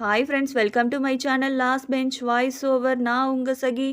Hi friends welcome to my channel last bench voice over நான் உங்கள் சகி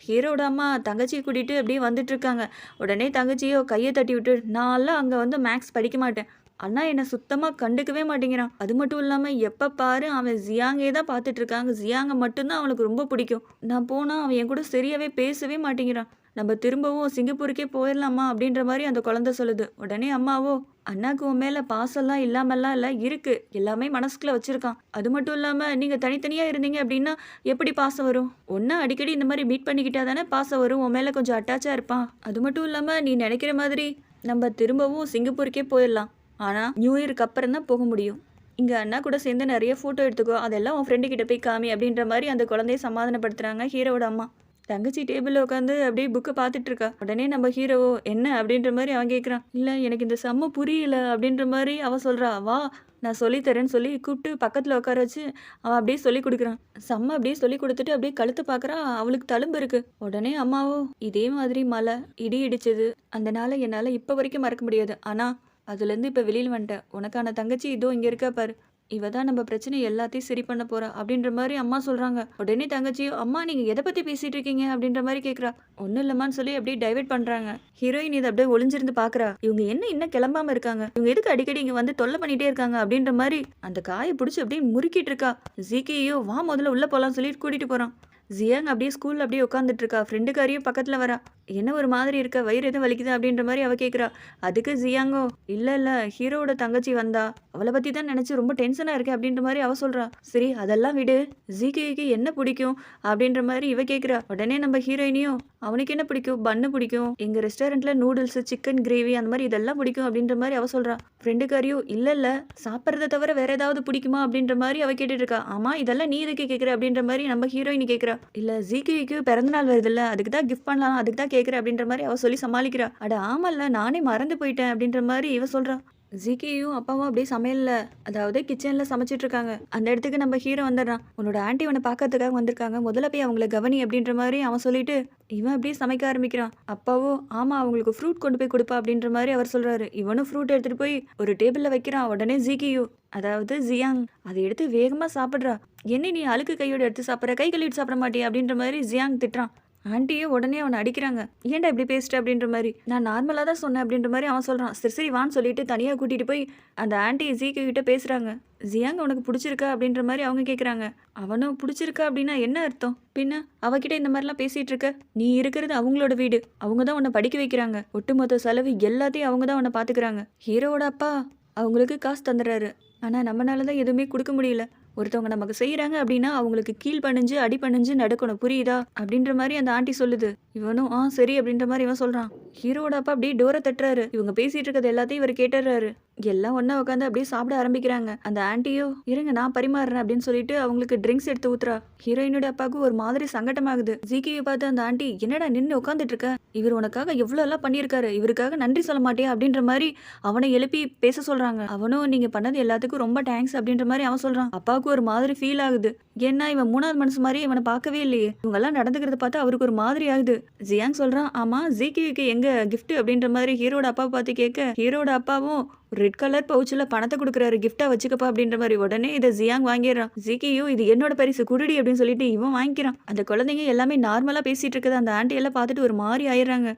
ஹீரோட அம்மா தங்கச்சியை கூட்டிகிட்டு அப்படியே வந்துட்டுருக்காங்க உடனே தங்கச்சியோ கையை தட்டி விட்டு நான்லாம் அங்கே வந்து மேக்ஸ் படிக்க மாட்டேன். அண்ணா என்னை சுத்தமாக கண்டுக்கவே மாட்டேங்கிறான். அது மட்டும் இல்லாமல் எப்போ பாரு அவன் ஜியாங்கே தான் பார்த்துட்ருக்காங்க ஜியாங்க மட்டும்தான் அவனுக்கு ரொம்ப பிடிக்கும். நான் போனால் அவன் என் கூட சரியாகவே பேசவே மாட்டேங்கிறான். நம்ம திரும்பவும் சிங்கப்பூருக்கே போயிடலாமா அப்படின்ற மாதிரி அந்த குழந்தை சொல்லுது. உடனே அம்மாவோ அண்ணாக்கு உன் மேலே பாசம்லாம் இல்லாமல்லாம் இல்லை இருக்கு. எல்லாமே மனசுக்குள்ள வச்சிருக்கான். அது மட்டும் இல்லாமல் நீங்கள் தனித்தனியாக இருந்தீங்க அப்படின்னா எப்படி பாசம் வரும்? ஒன்றா அடிக்கடி இந்த மாதிரி மீட் பண்ணிக்கிட்டா தானே பாசம் வரும். உன் மேலே கொஞ்சம் அட்டாச்சாக இருப்பான். அது மட்டும் இல்லாமல் நீ நினைக்கிற மாதிரி நம்ம திரும்பவும் சிங்கப்பூருக்கே போயிடலாம். ஆனால் நியூ இயருக்கு அப்புறம் தான் போக முடியும். இங்கே அண்ணா கூட சேர்ந்து நிறைய ஃபோட்டோ எடுத்துக்கோ. அதெல்லாம் உன் ஃப்ரெண்டு கிட்ட போய் காமி அப்படின்ற மாதிரி அந்த குழந்தைய சமாதானப்படுத்துறாங்க ஹீரோவோட அம்மா. தங்கச்சி டேபிளில் உட்காந்து அப்படியே புக்கை பார்த்துட்டு இருக்கா உடனே நம்ம ஹீரோவோ என்ன? அப்படின்ற மாதிரி அவன் கேட்குறான். இல்லை எனக்கு இந்த செம்ம புரியல அப்படின்ற மாதிரி அவன் சொல்கிறா வா நான் சொல்லித்தரேன்னு சொல்லி கூப்பிட்டு பக்கத்தில் உட்கார வச்சு அவன் அப்படியே சொல்லி கொடுக்குறான். செம்ம அப்படியே சொல்லி கொடுத்துட்டு அப்படியே கழுத்து பார்க்குறா. அவளுக்கு தழும்பு இருக்கு. உடனே அம்மாவோ இதே மாதிரி மழை இடி இடிச்சது. அந்த நாளை என்னால் இப்போ வரைக்கும் மறக்க முடியாது. ஆனால் அதுலேருந்து இப்போ வெளியில் வந்துட்டேன். உனக்கான தங்கச்சி இதோ இங்கே இருக்கா பாரு. இவ தான் நம்ம பிரச்சனை எல்லாத்தையும் சரி பண்ண போறா அப்படின்ற மாதிரி அம்மா சொல்றாங்க. உடனே தங்கச்சியும் அம்மா நீங்க எதை பத்தி பேசிட்டு இருக்கீங்க? அப்படின்ற மாதிரி கேக்குறா. ஒன்றும் இல்லம்மான்னு சொல்லி அப்படியே டைவெர்ட் பண்றாங்க. ஹீரோயின் இதை அப்படியே ஒளிஞ்சிருந்து பாக்குறா. இவங்க என்ன இன்னும் கிளம்பாம இருக்காங்க? இவங்க எதுக்கு அடிக்கடி இங்க வந்து தொல்லை பண்ணிட்டே இருக்காங்க? அப்படின்ற மாதிரி அந்த காயை பிடிச்சி அப்படியே முறுக்கிட்டு இருக்கா. ஜிகேயோ வா முதல்ல உள்ள போலாம் சொல்லி கூட்டிட்டு போறான். ஜியாங் அப்படியே ஸ்கூலில் அப்படியே உட்காந்துட்டு இருக்கா. ஃப்ரெண்டுக்காரியும் பக்கத்தில் வரா. என்ன ஒரு மாதிரி இருக்க? வயிறு எதுவும் வலிக்குது? அப்படின்ற மாதிரி அவள் கேட்குறா அதுக்கு ஜியாங்கோ இல்லை இல்லை ஹீரோவோட தங்கச்சி வந்தா. அவளை பற்றி தான் நினச்சி ரொம்ப டென்ஷனாக இருக்கேன் அப்படின்ற மாதிரி அவள் சொல்கிறா சரி அதெல்லாம் விடு. ஜிகேக்கு என்ன பிடிக்கும்? அப்படின்ற மாதிரி இவ கேட்குறா உடனே நம்ம ஹீரோயினியும் அவனுக்கு என்ன பிடிக்கும்? பன்னு பிடிக்கும். எங்கள் ரெஸ்டாரண்ட்டில் நூடுல்ஸ் சிக்கன் கிரேவி அந்த மாதிரி இதெல்லாம் பிடிக்கும் அப்படின்ற மாதிரி அவள் சொல்கிறா ஃப்ரெண்டுக்காரியும் இல்லை இல்லை சாப்பிட்றத தவிர வேற ஏதாவது பிடிக்குமா? அப்படின்ற மாதிரி அவள் கேட்டுட்டு இருக்கா. ஆமா இதெல்லாம் நீ இதுக்கு கேட்குற அப்படின்ற மாதிரி நம்ம ஹீரோயினி கேட்குறா இல்லை ஜிகேக்கு பிறந்தநாள் வருதுல்ல அதுக்கு தான் கிஃப்ட் பண்ணலாம் அதுக்கு தான் கேட்குற அப்படின்ற மாதிரி அவள் சொல்லி சமாளிக்கிறா. அட ஆமல்ல நானே மறந்து போயிட்டேன் அப்படின்ற மாதிரி இவ சொல்கிறா ஜிகேயும் அப்பாவும் அப்படியே சமையல்ல அதாவது கிச்சன்ல சமைச்சிட்டு இருக்காங்க. அந்த இடத்துக்கு நம்ம ஹீரோ வந்துடுறான். உன்னோட ஆண்டி உன்னை பார்க்கறதுக்காக வந்திருக்காங்க. முதல்ல போய் அவங்கள கவனி அப்படின்ற மாதிரி அவன் சொல்லிட்டு இவன் அப்படியே சமைக்க ஆரம்பிக்கிறான். அப்பாவோ ஆமா அவங்களுக்கு ஃப்ரூட் கொண்டு போய் கொடுப்பா அப்படின்ற மாதிரி அவர் சொல்றாரு. இவனும் ஃப்ரூட் எடுத்துட்டு போய் ஒரு டேபிள்ல வைக்கிறான் உடனே ஜிகியோ அதாவது ஜியாங் அதை எடுத்து வேகமா சாப்பிடுறா. என்ன நீ அழுக்கு கையோட எடுத்து சாப்பிட்ற? கை கழுவிட்டு சாப்பிட மாட்டியா? அப்படின்ற மாதிரி ஜியாங் திட்டுறான். ஆண்டியே உடனே அவனை அடிக்கிறாங்க. ஏன்டா இப்படி பேசிட்ட அப்படின்ற மாதிரி. நான் நார்மலாக தான் சொன்னேன் அப்படின்ற மாதிரி அவன் சொல்கிறான் சரி சரி வான்னு சொல்லிட்டு தனியாக கூட்டிகிட்டு போய் அந்த ஆண்டி ஜீக்கு கிட்ட பேசுகிறாங்க ஜியாங் உனக்கு பிடிச்சிருக்கா? அப்படின்ற மாதிரி அவங்க கேட்குறாங்க அவனும் பிடிச்சிருக்கா அப்படின்னா என்ன அர்த்தம்? பின்ன அவகிட்ட இந்த மாதிரிலாம் பேசிகிட்டு இருக்க? நீ இருக்கிறது அவங்களோட வீடு. அவங்க தான் உன்னை படிக்க வைக்கிறாங்க. ஒட்டுமொத்த செலவு எல்லாத்தையும் அவங்க தான் உன்னை பார்த்துக்கிறாங்க ஹீரோவோட அப்பா அவங்களுக்கு காசு தந்துடுறாரு. ஆனால் நம்மளால தான் எதுவுமே கொடுக்க முடியல. ஒருத்தவங்க நமக்கு செய்கிறாங்க அப்படின்னா அவங்களுக்கு கீழ் பணிஞ்சு அடி பணிஞ்சு நடக்கணும். புரியுதா? அப்படின்ற மாதிரி அந்த ஆண்டி சொல்லுது. இவனும் ஆ சரி அப்படின்ற மாதிரி இவன் சொல்கிறான் ஹீரோட அப்பா அப்படியே டோரை தட்டுறாரு. இவங்க பேசிட்டு இருக்கிறது எல்லாத்தையும் இவர் கேட்டுறாரு. எல்லாம் ஒன்றா உட்காந்து அப்படியே சாப்பிட ஆரம்பிக்கிறாங்க. அந்த ஆண்டியோ இருங்க நான் பரிமாறுறேன் அப்படின்னு சொல்லிட்டு அவங்களுக்கு ட்ரிங்க்ஸ் எடுத்து ஊத்துறா. ஹீரோயினோட அப்பாவுக்கு ஒரு மாதிரி சங்கடமாகுது ஜிகேயை பார்த்து அந்த ஆண்டி என்னடா நின்று உட்காந்துட்டு இருக்க? இவர் உனக்காக எவ்வளோ எல்லாம் பண்ணியிருக்காரு. இவருக்காக நன்றி சொல்ல மாட்டியா? அப்படின்ற மாதிரி அவனை எழுப்பி பேச சொல்றாங்க. அவனும் நீங்க பண்ணது எல்லாத்துக்கும் ரொம்ப தேங்க்ஸ் அப்படின்ற மாதிரி அவன் சொல்றான். அப்பாவுக்கு ஒரு மாதிரி ஃபீல் ஆகுது. ஏன்னா இவன் மூணாவது மனசு மாதிரி இவனை பார்க்கவே இல்லையே. இவங்கெல்லாம் நடந்துக்கிறத பார்த்து அவருக்கு ஒரு மாதிரி ஆகுது. ஜியாங் சொல்றான் ஆமா ஜிகேக்கு எங்க கிஃப்ட் அப்படின்ற மாதிரி ஹீரோட அப்பா பார்த்து கேட்க ஹீரோட அப்பாவும் ரெட் கலர் பவுச்சில் பணத்தை கொடுக்குறாரு கிஃப்டா வச்சுக்கப்பா அப்படின்ற மாதிரி. உடனே இதை ஜியாங் வாங்கிடுறான். ஜிகியோ இது என்னோட பரிசு குடுடி அப்படின்னு சொல்லிட்டு இவன் வாங்கிக்கிறான். அந்த குழந்தைங்க எல்லாமே நார்மலாக பேசிட்டு இருக்குது. அந்த ஆண்டி எல்லாம் பார்த்துட்டு ஒரு மாதிரி ஆயிடுறாங்க.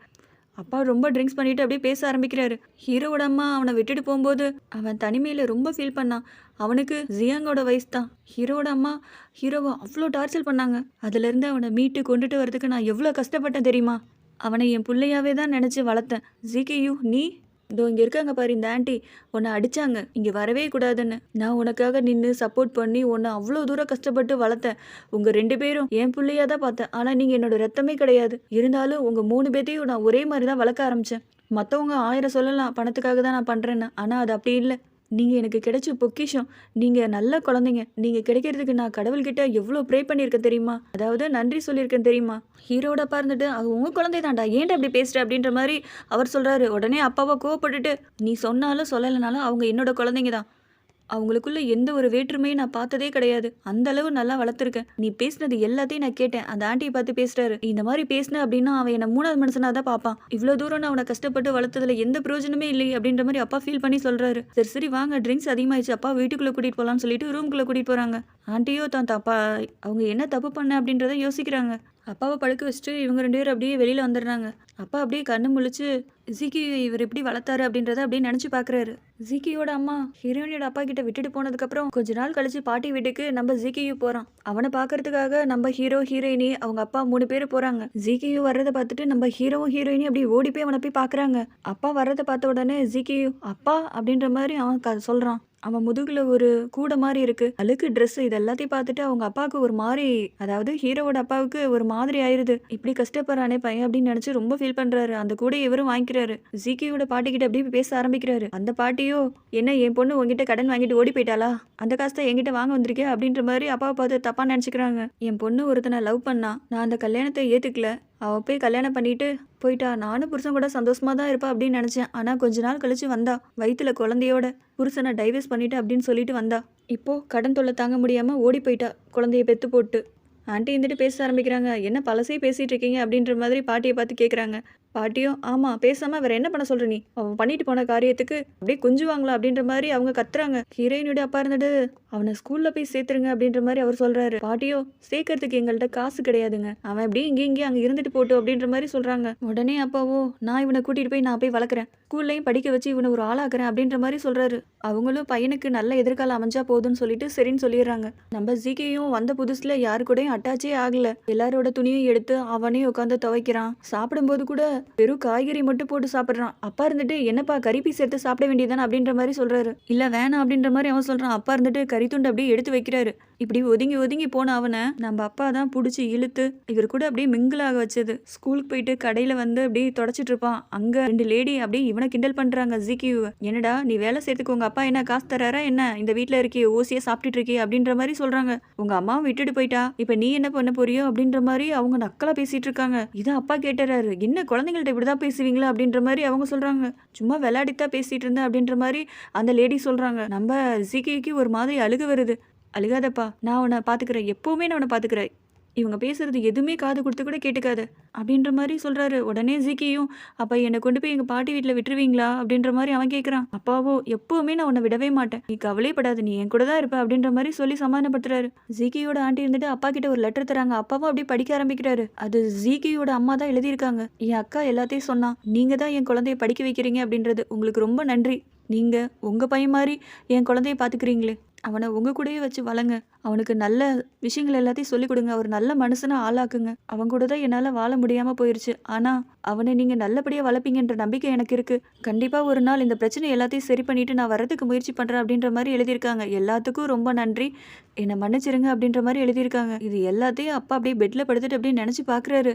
அப்பா ரொம்ப ட்ரிங்க்ஸ் பண்ணிட்டு அப்படியே பேச ஆரம்பிக்கிறாரு. ஹீரோட அம்மா அவனை விட்டுட்டு போகும்போது அவன் தனிமையில் ரொம்ப ஃபீல் பண்ணான். அவனுக்கு ஜியாங்கோட வயசு தான். ஹீரோட அம்மா ஹீரோவை அவ்வளோ டார்ச்சர் பண்ணாங்க. அதுலேருந்து அவனை மீட்டு கொண்டுட்டு வரதுக்கு நான் எவ்வளோ கஷ்டப்பட்டேன் தெரியுமா? அவனை என் பிள்ளையாவே தான் நினச்சி வளர்த்தேன். ஜிகேயு நீ இதோ இங்கே இருக்காங்க பாரு இந்த ஆண்டி. உன்னை அடிச்சாங்க. இங்கே வரவே கூடாதுன்னு. நான் உனக்காக நின்று சப்போர்ட் பண்ணி உன்னை அவ்வளோ தூரம் கஷ்டப்பட்டு வளர்த்தேன். உங்கள் ரெண்டு பேரும் என் பிள்ளையாக தான் பார்த்தேன். ஆனால் நீங்கள் என்னோட ரத்தமே கிடையாது. இருந்தாலும் உங்கள் மூணு பேர்த்தையும் நான் ஒரே மாதிரி தான் வளர்க்க ஆரம்பித்தேன் மற்றவங்க ஆயிரம் சொல்லலாம். பணத்துக்காக தான் நான் பண்ணுறேன்னு ஆனால் அது அப்படி இல்லை. நீங்கள் எனக்கு கிடைச்ச பொக்கிஷம் நீங்கள் நல்ல குழந்தைங்க நீங்கள் கிடைக்கிறதுக்கு நான் கடவுள்கிட்ட எவ்வளோ ப்ரே பண்ணியிருக்கேன் தெரியுமா? அதாவது நன்றி சொல்லியிருக்கேன் தெரியுமா? ஹீரோட பார்ந்துட்டு அது உங்கள் குழந்தை தாண்டா ஏன்டா அப்படி பேசுகிற அப்படின்ற மாதிரி அவர் சொல்கிறாரு உடனே அப்பாவை கோவப்பட்டுட்டு நீ சொன்னாலும் சொல்லலைனாலும் அவங்க என்னோட குழந்தைங்க தான். அவங்களுக்குள்ள எந்த ஒரு வேற்றுமையும் நான் பார்த்ததே கிடையாது. அந்த அளவு நல்லா வளர்த்துருக்கேன். நீ பேசினது எல்லாத்தையும் நான் கேட்டேன். அந்த ஆண்டியை பார்த்து பேசுறாரு. இந்த மாதிரி பேசின அப்படின்னா அவன் என்ன மூணாவது மனுஷனா தான் பார்ப்பான். இவ்வளோ தூரம் நான் அவனை கஷ்டப்பட்டு வளர்த்ததுல எந்த பிரயோஜனமே இல்லை அப்படின்ற மாதிரி அப்பா ஃபீல் பண்ணி சொல்றாரு. சரி சரி வாங்க. ட்ரிங்க்ஸ் அதிகமாயிடுச்சு. அப்பா வீட்டுக்குள்ள கூட்டிட்டு போலாம்னு சொல்லிட்டு ரூம்குள்ள கூட்டிட்டு போறாங்க. ஆண்டியோ தான் தப்பா அவங்க என்ன தப்பு பண்ண அப்படின்றத யோசிக்கிறாங்க. அப்பாவை படுக்க வச்சுட்டு இவங்க ரெண்டு பேரும் அப்படியே வெளியில் வந்துடுறாங்க. அப்பா அப்படியே கண்ணு முழிச்சு ஜிக்கி இவர் எப்படி வளர்த்தாரு அப்படின்றத அப்படியே நினச்சி பார்க்குறாரு ஜிக்கியோட அம்மா ஹீரோயினோட அப்பா கிட்ட விட்டுட்டு போனதுக்கப்புறம் கொஞ்ச நாள் கழிச்சு பாட்டி வீட்டுக்கு நம்ம ஜிக்கியு போகிறான் அவனை பார்க்கறதுக்காக நம்ம ஹீரோ ஹீரோயினி அவங்க அப்பா மூணு பேர் போகிறாங்க ஜிக்கியு வர்றதை பார்த்துட்டு நம்ம ஹீரோவும் ஹீரோயினி அப்படியே ஓடி போய் அவனை போய் பார்க்குறாங்க அப்பா வர்றதை பார்த்த உடனே ஜிக்கியு அப்பா அப்படின்ற மாதிரி அவன் க- சொல்கிறான் அவன் முதுகுல ஒரு கூடை மாதிரி இருக்கு. அழுக்கு ட்ரெஸ் இது எல்லாத்தையும் பார்த்துட்டு அவங்க அப்பாவுக்கு ஒரு மாதிரி அதாவது ஹீரோவோட அப்பாவுக்கு ஒரு மாதிரி ஆயிருது. இப்படி கஷ்டப்படுறானே பையன் அப்படின்னு நினைச்சு ரொம்ப ஃபீல் பண்றாரு. அந்த கூட இவரும் வாங்கிக்கிறாரு. ஜிகியோட பாட்டி கிட்ட அப்படியே பேச ஆரம்பிக்கிறாரு. அந்த பாட்டியோ என்ன என் பொண்ணு உங்ககிட்ட கடன் வாங்கிட்டு ஓடி போயிட்டாளா? அந்த காசை தான் என்கிட்ட வாங்க வந்திருக்கே அப்படின்ற மாதிரி அப்பாவை பார்த்து தப்பா நினைச்சுக்கிறாங்க. என் பொண்ணு ஒருத்தனை லவ் பண்ணா நான் அந்த கல்யாணத்தை ஏத்துக்கல. அவள் போய் கல்யாணம் பண்ணிட்டு போயிட்டா. நானும் புருஷன் கூட சந்தோஷமாக தான் இருப்பா அப்படின்னு நினச்சேன். ஆனால் கொஞ்ச நாள் கழிச்சு வந்தா. வயிற்றுல குழந்தையோட புருஷனை டைவர்ஸ் பண்ணிட்டு அப்படின்னு சொல்லிட்டு வந்தா. இப்போது கடன் தொல்லை தாங்க முடியாமல் ஓடி போயிட்டா. குழந்தைய பெத்து போட்டு. ஆண்டி இருந்துட்டு பேச ஆரம்பிக்கிறாங்க. என்ன பழசே பேசிகிட்டு இருக்கீங்க? அப்படின்ற மாதிரி பாட்டியை பார்த்து கேட்குறாங்க பாட்டியும் ஆமாம் பேசாமல் வேற என்ன பண்ண சொல்ற நீ? அவன் பண்ணிட்டு போன காரியத்துக்கு அப்படியே குஞ்சுவாங்களா? அப்படின்ற மாதிரி அவங்க கத்துறாங்க. ஹீரோயினுடைய அப்பா இருந்துட்டு அவனை ஸ்கூல்ல போய் சேர்த்துருங்க அப்படின்ற மாதிரி அவர் சொல்றாரு. பாட்டியோ சேர்க்கறதுக்கு எங்கள்கிட்ட காசு கிடையாதுங்க. அவன் அப்படியே இங்கே இங்கே அங்கே இருந்துட்டு போட்டு அப்படின்ற மாதிரி சொல்றாங்க. உடனே அப்பாவோ நான் இவனை கூட்டிட்டு போய் நான் போய் வளர்க்குறேன். ஸ்கூல்லையும் படிக்க வச்சு இவனை ஒரு ஆளாக்குறேன் அப்படின்ற மாதிரி சொல்றாரு. அவங்களும் பையனுக்கு நல்ல எதிர்காலம் அமைஞ்சா போதும்னு சொல்லிட்டு சரின்னு சொல்லிடுறாங்க. நம்ம ஜிகேயும் வந்த புதுசுல யாரு கூடயும் அட்டாச்சே ஆகல. எல்லாரோட துணியும் எடுத்து அவனே உட்காந்து துவைக்கிறான். சாப்பிடும்போது கூட வெறும் காய்கறி மட்டும் போட்டு சாப்பிடுறான். அப்பா இருந்துட்டு என்னப்பா கறி பீஸ் எடுத்து சாப்பிட வேண்டியதானே அப்படின்ற மாதிரி சொல்றாரு. இல்ல வேணாம் அப்படின்ற மாதிரி அவன் சொல்றான். அப்பா இருந்துட்டு கறி துண்டு அப்படியே எடுத்து வைக்கிறாரு. இப்படி ஒதுங்கி ஒதுங்கி போன அவனை நம்ம அப்பா தான் பிடிச்சி இழுத்து இவர் கூட அப்படியே மிங்கிளாக வச்சது. ஸ்கூலுக்கு போயிட்டு கடையில வந்து அப்படியே தொடச்சிட்டு இருப்பான். அங்க ரெண்டு லேடி அப்படியே இவனை கிண்டல் பண்றாங்க ஜிக்கியூ என்னடா நீ வேலை செய்யறதுக்கு உங்க அப்பா என்ன காசு தராரா என்ன? இந்த வீட்டில் இருக்கே ஓசியாக சாப்பிட்டுட்டு இருக்கே அப்படின்ற மாதிரி சொல்றாங்க. உங்க அம்மாவும் விட்டுட்டு போயிட்டா. இப்ப நீ என்ன பண்ண போறியோ அப்படின்ற மாதிரி அவங்க நக்கலா பேசிட்டு இருக்காங்க. இதை அப்பா கேட்டுறாரு. என்ன குழந்தைங்கள்ட்ட இப்படிதான் பேசுவீங்களா அப்படின்ற மாதிரி அவங்க சொல்றாங்க. சும்மா விளையாடித்தான் பேசிட்டு இருந்தேன் அப்படின்ற மாதிரி அந்த லேடி சொல்றாங்க. நம்ம ஜிகிக்கு ஒரு மாதிரி அழுக வருது. அழுகாதப்பா. நான் உன்னை பாத்துக்கிறேன். எப்பவுமே நான் உன்னை பாத்துக்கிறேன். இவங்க பேசுறது எதுவுமே காது கொடுத்து கூட கேட்டுக்காத. அப்படின்ற மாதிரி சொல்றாரு. உடனே ஜிக்கியும் அப்ப என்னை கொண்டு போய் எங்க பாட்டி வீட்டில் விட்டுருவீங்களா? அப்படின்ற மாதிரி அவன் கேக்குறான். அப்பாவோ எப்பவுமே நான் உன்னை விடவே மாட்டேன். நீ கவலைப்படாத. நீ என் கூட தான் இருப்ப. அப்படின்ற மாதிரி சொல்லி சமாதானப்படுத்துறாரு. ஜிகியோட ஆண்டி இருந்துட்டு அப்பா கிட்ட ஒரு லெட்டர் தராங்க. அப்பாவும் அப்படியே படிக்க ஆரம்பிக்கிறாரு. அது ஜிக்கியோட அம்மா தான் எழுதியிருக்காங்க. என் அக்கா எல்லாத்தையும் சொன்னா நீங்க தான் என் குழந்தைய படிக்க வைக்கிறீங்க அப்படின்றது. உங்களுக்கு ரொம்ப நன்றி. நீங்கள் உங்கள் பையன் மாதிரி என் குழந்தைய பார்த்துக்கிறீங்களே அவனை உங்க கூடயே வச்சு வளங்க அவனுக்கு நல்ல விஷயங்கள் எல்லாத்தையும் சொல்லிக் கொடுங்க. ஒரு நல்ல மனுஷனா ஆளாக்குங்க. அவன் கூட தான் என்னால் வாழ முடியாமல் போயிடுச்சு ஆனால் அவனை நீங்கள் நல்லபடியாக வளர்ப்பீங்கன்ற நம்பிக்கை எனக்கு இருக்குது கண்டிப்பாக ஒரு நாள் இந்த பிரச்சனை எல்லாத்தையும் சரி பண்ணிவிட்டு நான் வரதுக்கு முயற்சி பண்ணுறேன் அப்படின்ற மாதிரி எழுதியிருக்காங்க. எல்லாத்துக்கும் ரொம்ப நன்றி. என்னை மன்னிச்சிருங்க அப்படின்ற மாதிரி எழுதியிருக்காங்க. இது எல்லாத்தையும் அப்பா அப்படியே பெட்டில் படுத்துட்டு அப்படியே நினச்சி பார்க்குறாரு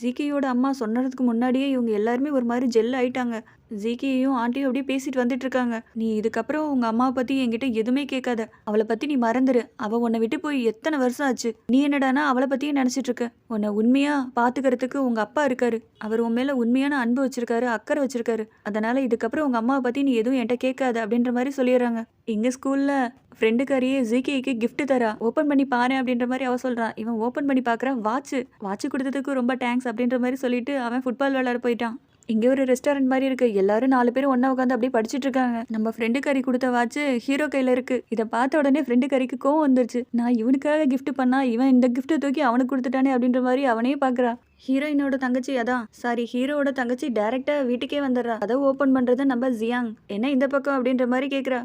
ஜிகேயோட அம்மா சொன்னதுக்கு முன்னாடியே இவங்க எல்லாருமே ஒரு மாதிரி ஜெல் ஆயிட்டாங்க. ஜிகேயும் ஆண்டியும் அப்படியே பேசிட்டு வந்துட்டு இருக்காங்க நீ இதுக்கப்புறம் உங்க அம்மாவை பத்தி என்கிட்ட எதுவுமே கேட்காத. அவளை பத்தி நீ மறந்துரு. அவ உன்னை விட்டு போய் எத்தனை வருஷம் ஆச்சு? நீ என்னடானா அவளை பத்தியே நினைச்சிட்டு இருக்க உன்னை உண்மையா பாத்துக்கிறதுக்கு உங்க அப்பா இருக்காரு. அவர் உன் மேல உண்மையான அன்பு வச்சிருக்காரு அக்கறை வச்சிருக்காரு. அதனால இதுக்கப்புறம் உங்க அம்மாவை பத்தி நீ எதுவும் என்கிட்ட கேட்காத அப்படின்ற மாதிரி சொல்லிடுறாங்க. எங்க ஸ்கூல்ல ஃப்ரெண்டுக்காரியே ஜிகேக்கு கிஃப்ட் தரா. ஓப்பன் பண்ணி பாரு அப்படின்ற மாதிரி அவ சொல்றான் இவன் ஓப்பன் பண்ணி பார்க்குறான் வாட்ச் வாட்ச் கொடுத்ததுக்கு ரொம்ப தேங்க்ஸ் அப்படின்ற மாதிரி சொல்லிட்டு அவன் ஃபுட்பால் விளையாட போயிட்டான். இங்கே ஒரு ரெஸ்டாரண்ட் மாதிரி இருக்கு. எல்லாரும் நாலு பேரும் ஒன்றா உட்காந்து அப்படியே படிச்சுட்டு இருக்காங்க. நம்ம ஃப்ரெண்டு கறி கொடுத்த வாட்ச் ஹீரோ கையில் இருக்கு. இதை பார்த்த உடனே ஃப்ரெண்டு கறிக்கு கோவம் வந்துருச்சு. நான் இவனுக்காக கிஃப்ட் பண்ணா இவன் இந்த கிஃப்ட்டை தூக்கி அவனுக்கு கொடுத்துட்டானே அப்படின்ற மாதிரி அவனே பார்க்குறா. ஹீரோயினோட தங்கச்சி அதான். சாரி ஹீரோவோட தங்கச்சி டைரக்டா வீட்டுக்கே வந்துடுறா. அதை ஓபன் பண்றது நம்ம ஜியாங் என்ன இந்த பக்கம் அப்படின்ற மாதிரி கேட்குறா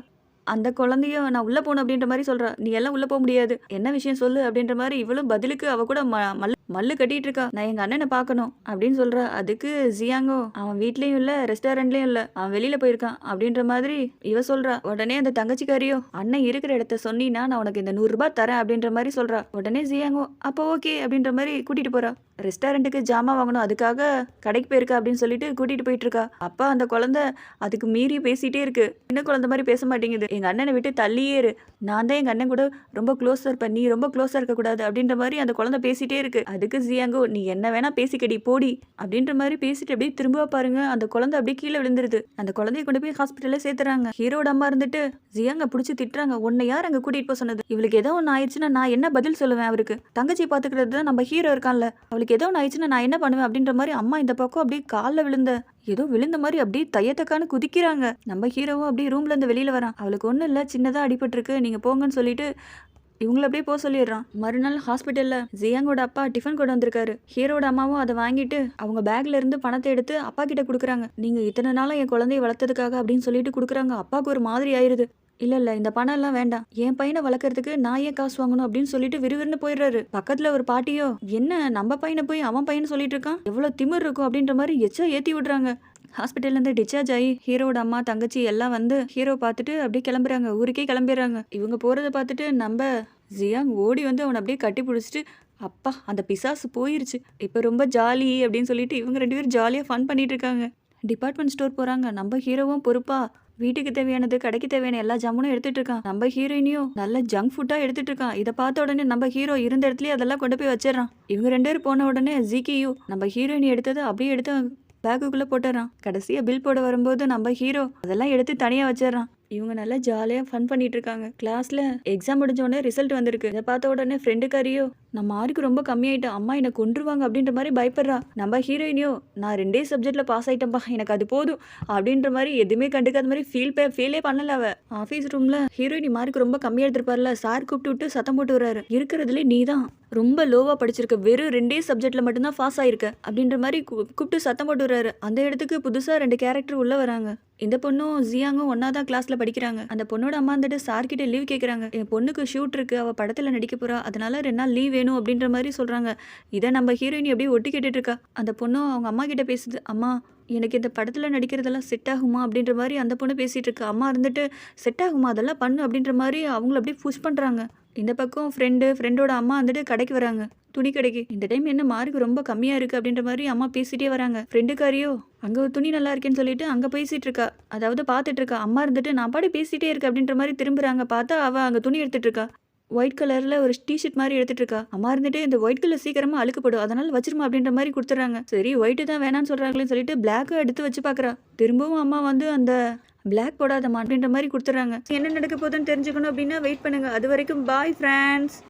அந்த குழந்தையும் நான் உள்ள போகணும் அப்படின்ற மாதிரி சொல்றா. நீ எல்லாம் உள்ள போக முடியாது. என்ன விஷயம் சொல்லு? அப்படின்ற மாதிரி இவளும் பதிலுக்கு அவ கூட ம- மல்லு மல்லு கட்டிட்டு இருக்கா. நான் எங்க அண்ணனை பார்க்கணும். அப்படின்னு சொல்றா. அதுக்கு ஜியாங்கோ அவன் வீட்லயும் இல்ல ரெஸ்டாரண்ட்லயும் இல்ல. அவன் வெளியில போயிருக்கான். அப்படின்ற மாதிரி இவ சொல்றா. உடனே அந்த தங்கச்சிக்காரியோ அண்ணன் இருக்கிற இடத்த சொன்னீங்கன்னா நான் உனக்கு இந்த நூறு ரூபாய் தரேன். அப்படின்ற மாதிரி சொல்றா. உடனே ஜியாங்கோ அப்போ ஓகே. அப்படின்ற மாதிரி கூட்டிட்டு போறா. ரெஸ்டாரண்ட்டுக்கு ஜாமான் வாங்கணும் அதுக்காக கடைக்கு போயிருக்கா அப்படின்னு சொல்லிட்டு கூட்டிகிட்டு போயிட்டுருக்கா. அப்பா அந்த குழந்தை அதுக்கு மீறி பேசிகிட்டே இருக்கு. சின்ன குழந்த மாதிரி பேச மாட்டேங்குது. எங்கள் அண்ணனை விட்டு தள்ளியே இரு. நான் தான் எங்கள் அண்ணன் கூட ரொம்ப க்ளோஸாக இருப்பேன். நீ ரொம்ப க்ளோஸாக இருக்கக்கூடாது அப்படின்ற மாதிரி அந்த குழந்தை பேசிகிட்டே இருக்கு. அதுக்கு ஜியாங்கோ நீ என்ன வேணால் பேசிக்கடி போடி அப்படின்ற மாதிரி பேசிட்டு அப்படியே திரும்ப பாருங்க. அந்த குழந்தை அப்படியே கீழே விழுந்துருது. அந்த குழந்தைய கொண்டு போய் ஹாஸ்பிட்டலில் சேர்த்துறாங்க. ஹீரோட அம்மா இருந்துட்டு ஜியாங்க பிடிச்சி திட்டுறாங்க. உன்னை யார் அங்கே கூட்டிகிட்டு போக சொன்னது? இவளுக்கு ஏதோ ஒன்று ஆயிடுச்சுன்னா நான் என்ன பதில் சொல்லுவேன் அவருக்கு? தங்கச்சி பார்த்துக்கிறது தான் நம்ம ஹீரோ இருக்கான்ல. அவளுக்கு ஏதோ ஒன்று ஆயிடுச்சுன்னா நான் என்ன பண்ணுவேன் அப்படின்ற மாதிரி அம்மா இந்த பக்கம் அப்படியே காலில் விழுந்த ஏதோ விழுந்த மாதிரி அப்படியே தையத்தக்கான்னு குதிக்கிறாங்க. நம்ம ஹீரோவும் அப்படியே ரூம்ல இருந்து வெளியில வரான். அவளுக்கு ஒன்றும் இல்லை சின்னதாக அடிபட்டிருக்கு நீங்கள் போங்கன்னு சொல்லிட்டு இவங்களை அப்படியே போக சொல்லிடுறான். மறுநாள் ஹாஸ்பிட்டலில் ஜியாங்கோட அப்பா டிஃபன் கொண்டு வந்திருக்காரு. ஹீரோட அம்மாவும் அதை வாங்கிட்டு அவங்க பேக்ல இருந்து பணத்தை எடுத்து அப்பா கிட்ட கொடுக்குறாங்க. நீங்க இத்தனை நாளாக என் குழந்தைய வளர்த்ததுக்காக அப்படின்னு சொல்லிட்டு கொடுக்குறாங்க. அப்பாவுக்கு ஒரு மாதிரி ஆயிருது. இல்ல இல்ல இந்த பணம் எல்லாம் வேண்டாம். என் பையனை வளர்க்கறதுக்கு நான் ஏன் காசு வாங்கணும் அப்படின்னு சொல்லிட்டு விறுவிறுன்னு போயிடுறாரு. பக்கத்துல ஒரு பாட்டியோ என்ன நம்ம பையனை போய் அவன் பையன் சொல்லிட்டு இருக்கான்? எவ்வளவு திமிர் இருக்கும் அப்படின்ற மாதிரி எச்சா ஏத்தி விடுறாங்க. ஹாஸ்பிட்டல்லேருந்து டிஸ்சார்ஜ் ஆகி ஹீரோட அம்மா தங்கச்சி எல்லாம் வந்து ஹீரோ பார்த்துட்டு அப்படியே கிளம்புறாங்க. ஊருக்கே கிளம்பிடுறாங்க. இவங்க போகிறத பார்த்துட்டு நம்ம ஜியாங் ஓடி வந்து அவனை அப்படியே கட்டி பிடிச்சிட்டு அப்பா அந்த பிசாசு போயிருச்சு. இப்போ ரொம்ப ஜாலி அப்படின்னு சொல்லிட்டு இவங்க ரெண்டு பேரும் ஜாலியாக ஃபன் பண்ணிட்டு இருக்காங்க. டிபார்ட்மெண்ட் ஸ்டோர் போறாங்க. நம்ம ஹீரோவும் பொறுப்பா. வீட்டுக்கு தேவையானது கடைக்கு தேவையான எல்லா ஜாமுனும் எடுத்துட்டு இருக்கான். நம்ம ஹீரோயினியும் நல்ல ஜங்க் ஃபுட்டா எடுத்துட்டு இருக்கான். இதை பார்த்த உடனே நம்ம ஹீரோ இருந்த இடத்துலயே அதெல்லாம் கொண்டு போய் வச்சிடறான். இவங்க ரெண்டு பேரும் போன உடனே ஜிகியூ நம்ம ஹீரோயினி எடுத்தது அப்படியே எடுத்து பேக்குக்குள்ளே போட்டுறான் கடைசியாக பில் போட வரும்போது நம்ம ஹீரோ அதெல்லாம் எடுத்து தனியாக வச்சிடறான். இவங்க நல்லா ஜாலியாக ஃபன் பண்ணிட்டு இருக்காங்க. கிளாஸில் எக்ஸாம் முடிஞ்ச உடனே ரிசல்ட் வந்திருக்கு. இதை பார்த்த உடனே ஃப்ரெண்டுக்காரியோ நம்ம மார்க் ரொம்ப கம்மியாயிட்டேன் அம்மா என்னை கொன்றுவாங்க அப்படின்ற மாதிரி பயப்படுறா. நம்ம ஹீரோயினியோ நான் ரெண்டே சப்ஜெக்டில் பாஸ் ஆகிட்டேன்ப்பா எனக்கு அது போதும் அப்படின்ற மாதிரி எதுவுமே கண்டுக்காத மாதிரி ஃபீல் பே ஃபீலே பண்ணல அவ. ஆஃபீஸ் ரூமில் ஹீரோயினி மார்க் ரொம்ப கம்மியாக எடுத்திருப்பார்ல சார் கூப்பிட்டு விட்டு சத்தம் போட்டு வர்றாரு. இருக்கிறதுலே நீ தான் ரொம்ப லோவாக படிச்சிருக்க வெறும் ரெண்டே சப்ஜெக்ட்டில் மட்டும்தான் பாஸ் ஆயிருக்க அப்படின்ற மாதிரி கூப்பிட்டு சத்தம் போட்டு வர்றாரு. அந்த இடத்துக்கு புதுசாக ரெண்டு கேரக்டர் உள்ளே வராங்க. இந்த பொண்ணும் ஜியாங்கும் ஒன்றா தான் கிளாஸில் படிக்கிறாங்க. அந்த பொண்ணோட அம்மா வந்துட்டு சார்கிட்ட லீவ் கேட்குறாங்க என் பொண்ணுக்கு ஷூட் இருக்கு அவள் படத்தில் நடிக்க போறா அதனால ரெண்டு நாள் லீவ் வேணும். அப்படின்ற மாதிரி சொல்கிறாங்க இதை நம்ம ஹீரோயினி அப்படியே ஒட்டி கேட்டுட்டு இருக்கா அந்த பொண்ணும் அவங்க அம்மா கிட்ட பேசுது அம்மா எனக்கு இந்த படத்தில் நடிக்கிறதெல்லாம் செட் ஆகுமா? அப்படின்ற மாதிரி அந்த பொண்ணு பேசிகிட்டு இருக்கு. அம்மா இருந்துட்டு செட் ஆகுமா? அதெல்லாம் பண்ணு அப்படின்ற மாதிரி அவங்கள அப்படியே புஷ் பண்ணுறாங்க இந்த பக்கம் ஃப்ரெண்டு ஃப்ரெண்டோட அம்மா வந்துட்டு கடைக்கு வராங்க. துணி கடைக்கு. இந்த டைம் என்ன மார்க் ரொம்ப கம்மியாக இருக்குது அப்படின்ற மாதிரி அம்மா பேசிட்டே வராங்க. ஃப்ரெண்டுக்காரியோ அங்கே ஒரு துணி நல்லா இருக்கேன்னு சொல்லிட்டு அங்கே பேசிகிட்டு இருக்கா. அதாவது பார்த்துட்டு இருக்கா. அம்மா இருந்துட்டு நான் பாடி பேசிகிட்டே இருக்கேன் அப்படின்ற மாதிரி திரும்புகிறாங்க பார்த்தா அவள் அங்கே துணி எடுத்துகிட்டு இருக்கா. ஒயிட் கலரில் ஒரு டிஷர்ட் மாதிரி எடுத்துட்டு இருக்கா. அம்மா இருந்துட்டு இந்த ஒயிட் கலர் சீக்கிரமாக அழுக்குப்படும். அதனால் வச்சிருமா அப்படின்ற மாதிரி கொடுத்துறாங்க சரி ஒயிட்டு தான் வேணாம்னு சொல்கிறாங்களேன்னு சொல்லிட்டு பிளாக் எடுத்து வச்சு பார்க்குறா திரும்பவும் அம்மா வந்து அந்த பிளாக் போடாதம்மா அப்படின்ற மாதிரி கொடுத்துறாங்க என்ன நடக்க போகுதுன்னு தெரிஞ்சுக்கணும் அப்படின்னா வெயிட் பண்ணுங்க. அது வரைக்கும் பாய் ஃப்ரெண்ட்ஸ்